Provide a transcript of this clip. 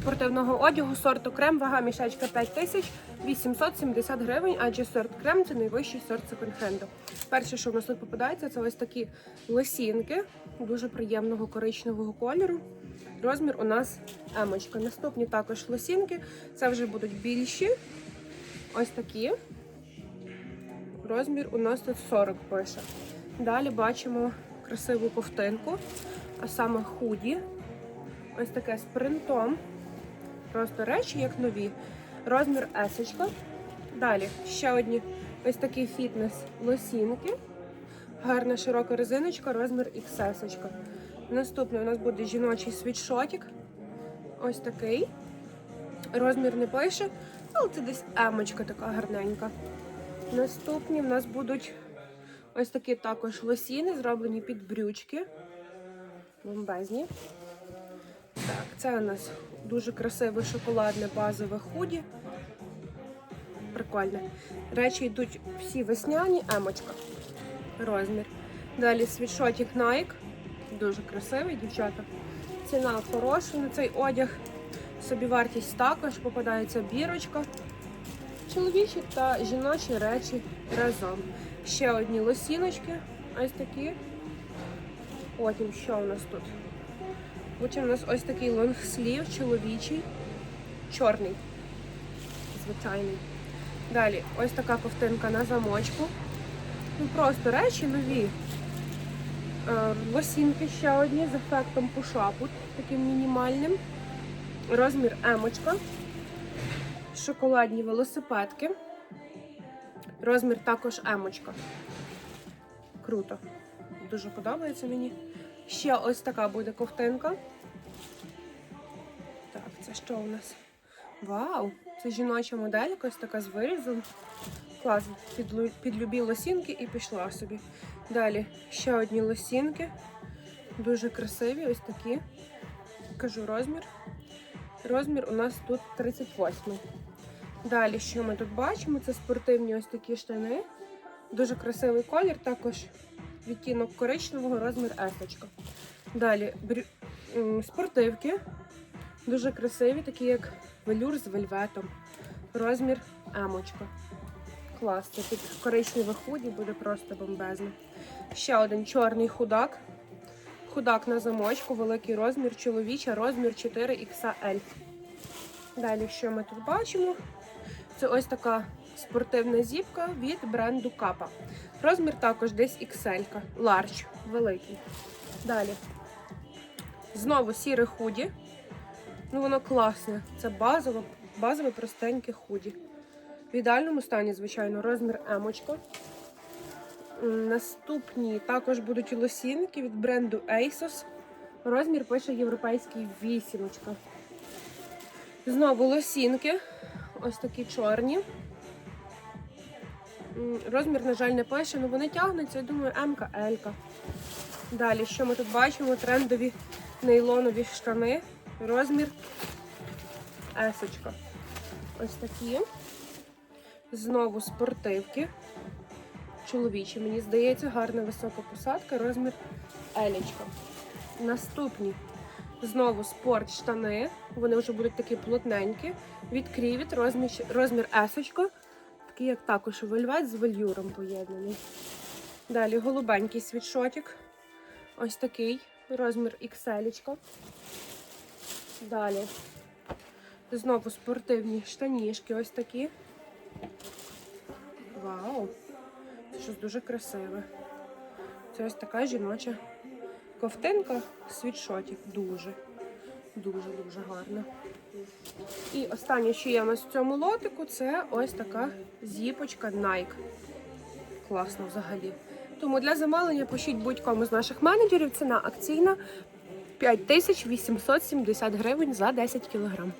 Спортивного одягу сорту крем, вага мішечка 5870 гривень, адже сорт крем це найвищий сорт секонд-хенду. Перше, що в нас тут попадається, це ось такі лосінки дуже приємного коричневого кольору. Розмір у нас емочка. Наступні також лосінки. Це вже будуть більші. Ось такі. Розмір у нас тут 40 пише. Далі бачимо красиву ковтинку, а саме худі. Ось таке з принтом. Просто речі, як нові. Розмір есочка. Далі ще одні ось такі фітнес лосінки. Гарна широка резиночка, розмір XS. Наступний у нас буде жіночий світшотик. Ось такий. Розмір не пише, але це десь емочка така гарненька. Наступні в нас будуть ось такі також лосіни, зроблені під брючки. Бомбезні. Це у нас дуже красиве шоколадне базове худі. Прикольне. Речі йдуть всі весняні, емочка. Розмір. Далі світшотик Nike. Дуже красивий, дівчата. Ціна хороша на цей одяг. Собівартість також попадається бірочка. Чоловічі та жіночі речі разом. Ще одні лосіночки. Ось такі. Потім що у нас тут? Потім у нас ось такий лонгслів чоловічий, чорний, звичайний. Далі ось така ковтинка на замочку. Ну Просто речі нові. Е, Лосінки ще одні з ефектом пушапу, таким мінімальним. Розмір емочка. Шоколадні велосипедки. Розмір також емочка. Круто. Дуже подобається мені. Ще ось така буде ковтинка. Так, це що у нас? Вау! Це жіноча модель, ось така з вирізом. Клас, під, лу- любі лосінки і пішла собі. Далі ще одні лосінки. Дуже красиві, ось такі. Кажу розмір. Розмір у нас тут 38. Далі, що ми тут бачимо? Це спортивні ось такі штани. Дуже красивий колір, також відтінок коричневого, розмір есочка. Далі спортивки. Дуже красиві, такі як велюр з вельветом. Розмір емочка. Клас, це під коричневе худі буде просто бомбезно. Ще один чорний худак. Худак на замочку, великий розмір, чоловіча, розмір 4XL. Далі, що ми тут бачимо? Це ось така спортивна зіпка від бренду Капа. Розмір також десь XL, large, великий. Далі. Знову сіре худі. Ну, воно класне. Це базове, базове простеньке худі. В ідеальному стані, звичайно, розмір емочка. Наступні також будуть лосінки від бренду ASOS. Розмір пише європейський вісімочка. Знову лосінки. Ось такі чорні. Розмір, на жаль, не пише, але вони тягнуться, я думаю, М-ка, Л-ка. Далі, що ми тут бачимо? Трендові нейлонові штани. Розмір есочка. Ось такі. Знову спортивки. Чоловічі, мені здається, гарна висока посадка, розмір елічка. Наступні знову спорт штани. Вони вже будуть такі плотненькі. Від Крівіт, розмір есочка. Такий, як також вельвет з вельюром поєднаний. Далі голубенький світшотик. Ось такий. Розмір XL. Далі. Знову спортивні штанішки ось такі. Вау! Це щось дуже красиве. Це ось така жіноча ковтинка, світшотик. Дуже, дуже, дуже гарно. І останнє, що є у нас в цьому лотику, це ось така зіпочка Nike. Класно взагалі. Тому для замовлення пишіть будь-кому з наших менеджерів. Ціна акційна 5870 гривень за 10 кілограм.